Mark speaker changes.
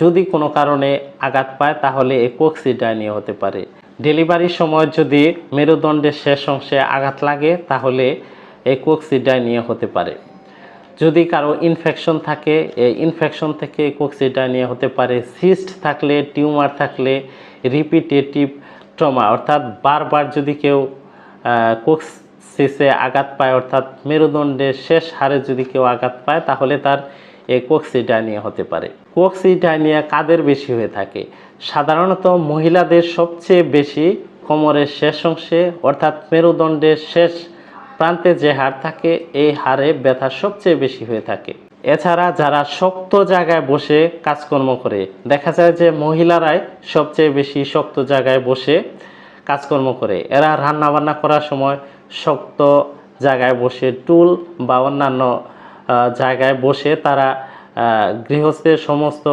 Speaker 1: যদি কোনো কারণে আঘাত পায়, তাহলে এই কোক্সিডাইনিয়া হতে পারে। ডেলিভারির সময় যদি মেরুদণ্ডের শেষ অংশে আঘাত লাগে, তাহলে এই কোক্সিডাইনিয়া হতে পারে। যদি কারও ইনফেকশন থাকে, এই ইনফেকশন থেকে কোক্সিডাইনিয়া হতে পারে। সিস্ট থাকলে, টিউমার থাকলে, রিপিটেটিভ ট্রমা, অর্থাৎ বারবার যদি কেউ কোক্সিসে আঘাত পায়, অর্থাৎ মেরুদণ্ডের শেষ হারে যদি কেউ আঘাত পায়, তাহলে তার এই কোক্সিডাইনিয়া হতে পারে। কোক্সিডাইনিয়া কাদের বেশি হয়ে থাকে? সাধারণত মহিলাদের সবচেয়ে বেশি কোমরের শেষ অংশে, অর্থাৎ মেরুদণ্ডের শেষ প্রান্তে যে হাড় থাকে, এই হাড়ে ব্যথা সবচেয়ে বেশি হয়ে থাকে। এছাড়া যারা শক্ত জায়গায় বসে কাজকর্ম করে, দেখা যায় যে মহিলারাই সবচেয়ে বেশি শক্ত জায়গায় বসে কাজকর্ম করে। এরা রান্না বান্না করার সময় শক্ত জায়গায় বসে টুল বা অন্যান্য জায়গায় বসে তারা গৃহস্থের সমস্ত